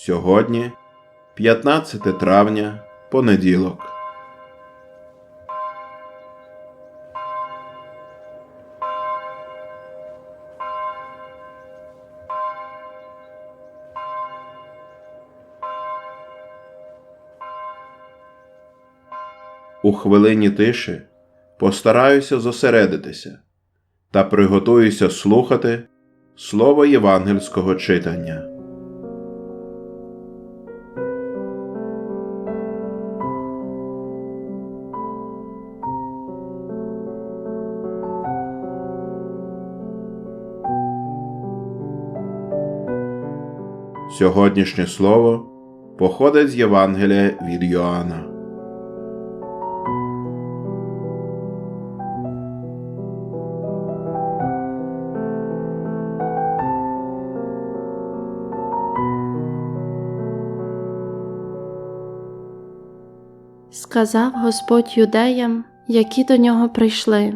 Сьогодні 15 травня, понеділок. У хвилині тиші постараюся зосередитися та приготуюся слухати слово євангельського читання. Сьогоднішнє слово походить з Євангелія від Йоанна. Сказав Господь юдеям, які до нього прийшли.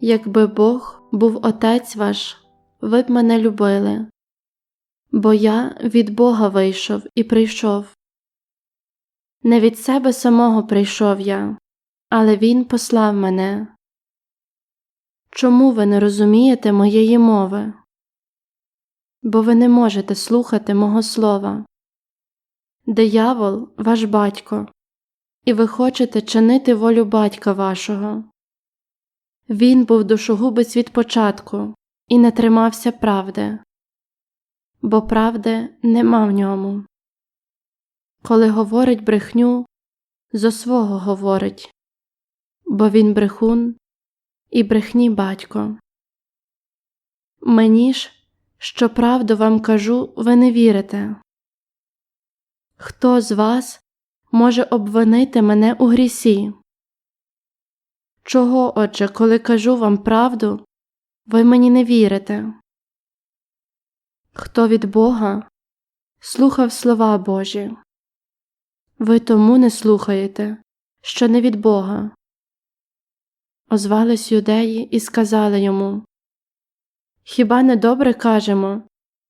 Якби Бог був Отець ваш, ви б мене любили, бо я від Бога вийшов і прийшов. Не від себе самого прийшов я, але Він послав мене. Чому ви не розумієте моєї мови? Бо ви не можете слухати мого слова. Диявол ваш батько, і ви хочете чинити волю батька вашого. Він був душогубець від початку і не тримався правди, бо правди нема в ньому. Коли говорить брехню, зо свого говорить, бо він брехун і брехні батько. Мені ж, що правду вам кажу, ви не вірите. Хто з вас може обвинити мене у грісі? Чого, отже, коли кажу вам правду, ви мені не вірите? Хто від Бога слухав слова Божі? Ви тому не слухаєте, що не від Бога. Озвались юдеї і сказали йому Хіба не добре кажемо,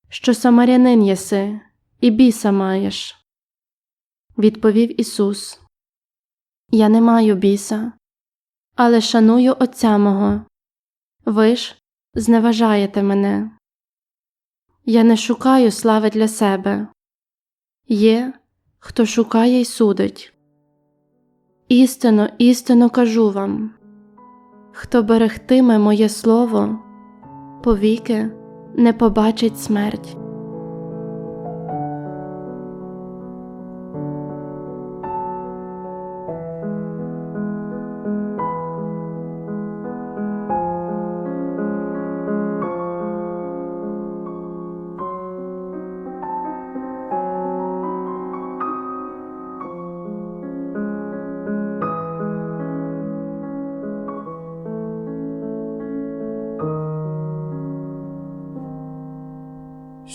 що самарянин єси і біса маєш? Відповів Ісус Я не маю біса, але шаную Отця мого. Ви ж зневажаєте мене. Я не шукаю слави для себе. Є, хто шукає й судить. Істинно, істинно кажу вам хто берегтиме моє слово, повіки не побачить смерть.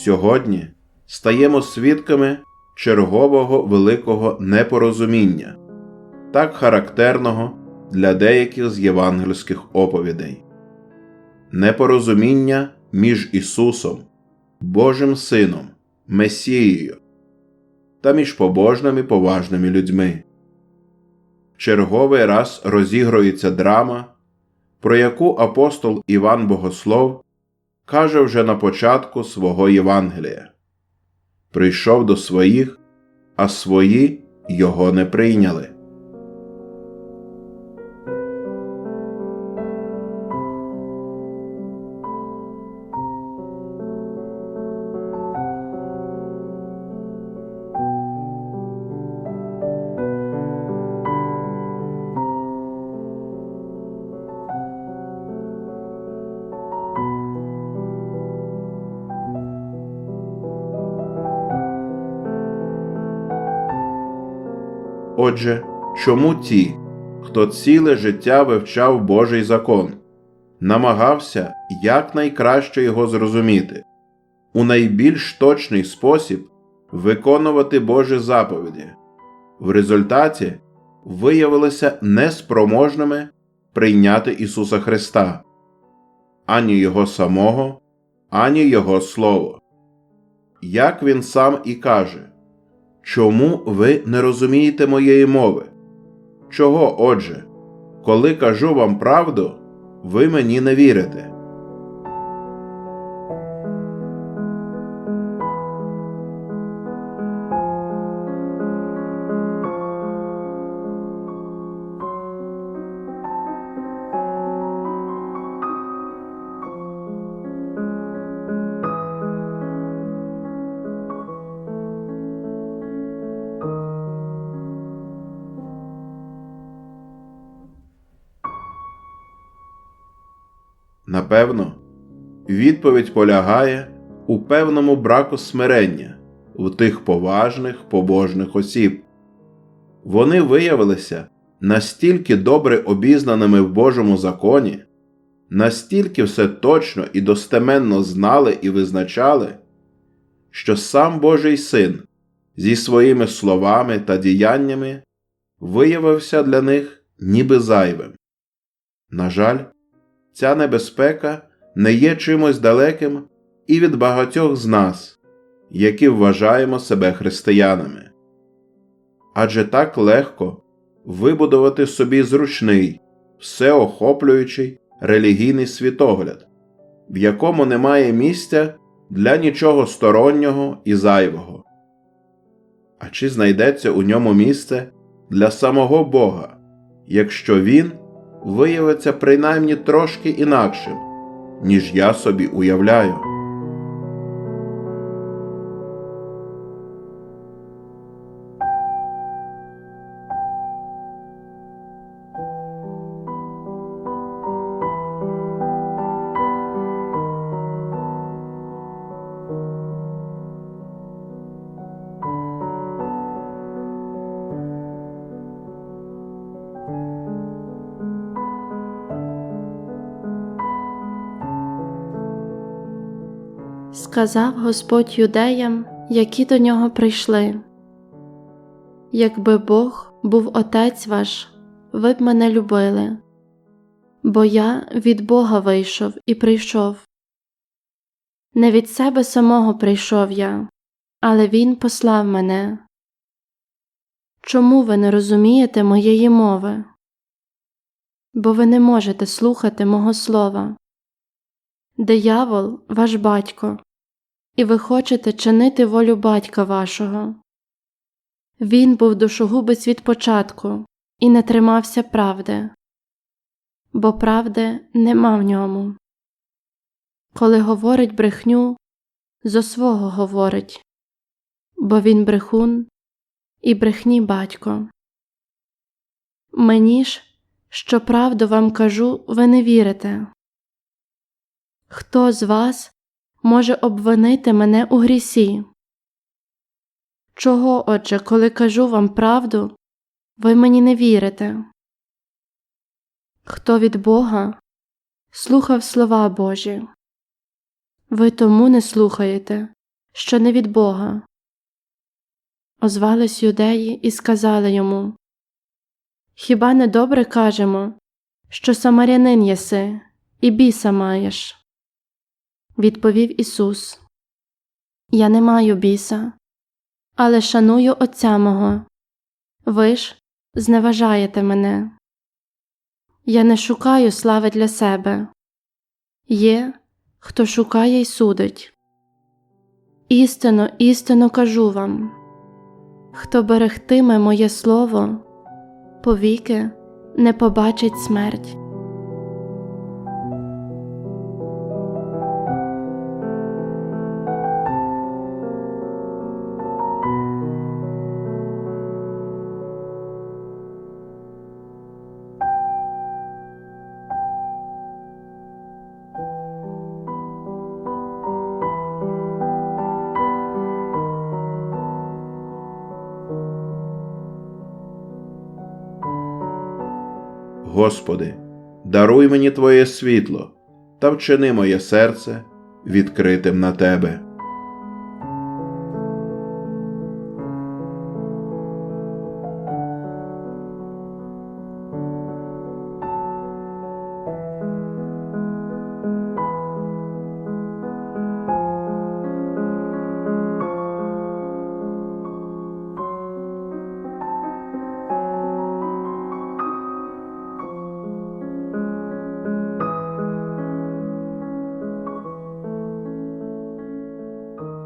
Сьогодні стаємо свідками чергового великого непорозуміння, так характерного для деяких з євангельських оповідей, непорозуміння між Ісусом, Божим Сином, Месією та між побожними поважними людьми. Черговий раз розігрується драма, про яку апостол Іван Богослов каже вже на початку свого Євангелія прийшов до своїх, а свої його не прийняли. Отже, чому ті, хто ціле життя вивчав Божий закон, намагався якнайкраще його зрозуміти, у найбільш точний спосіб виконувати Божі заповіді, в результаті виявилися неспроможними прийняти Ісуса Христа, ані Його самого, ані Його Слово. як він сам і каже Чому ви не розумієте моєї мови? Чого, отже, коли кажу вам правду, ви мені не вірите? Напевно, відповідь полягає у певному браку смирення у тих поважних побожних осіб. Вони виявилися настільки добре обізнаними в Божому законі, настільки все точно і достеменно знали і визначали, що сам Божий син зі своїми словами та діяннями виявився для них ніби зайвим. На жаль, ця небезпека не є чимось далеким і від багатьох з нас, які вважаємо себе християнами. Адже так легко вибудувати собі зручний, всеохоплюючий релігійний світогляд, в якому немає місця для нічого стороннього і зайвого. А чи знайдеться у ньому місце для самого Бога, якщо Він виявиться принаймні трошки інакшим, ніж я собі уявляю? Сказав Господь юдеям, які до нього прийшли. Якби Бог був Отець ваш, ви б мене любили, бо я від Бога вийшов і прийшов. Не від себе самого прийшов я, але Він послав мене. Чому ви не розумієте моєї мови? Бо ви не можете слухати мого слова. Диявол ваш батько, і ви хочете чинити волю батька вашого. Він був душогубець від початку і не тримався правди, бо правди нема в ньому. Коли говорить брехню, зо свого говорить, бо він брехун і брехні батько. Мені ж, що правду вам кажу, ви не вірите. Хто з вас може обвинити мене у грісі? Чого, отже, коли кажу вам правду, ви мені не вірите? Хто від Бога слухав слова Божі? Ви тому не слухаєте, що не від Бога. Озвались юдеї і сказали йому Хіба не добре кажемо, що самарянин єси і біса маєш? Відповів Ісус Я не маю біса, але шаную Отця мого. Ви ж зневажаєте мене. Я не шукаю слави для себе. Є, хто шукає й судить. Істинно, істинно кажу вам хто берегтиме моє слово, повіки не побачить смерть. Господи, даруй мені Твоє світло та вчини моє серце відкритим на Тебе.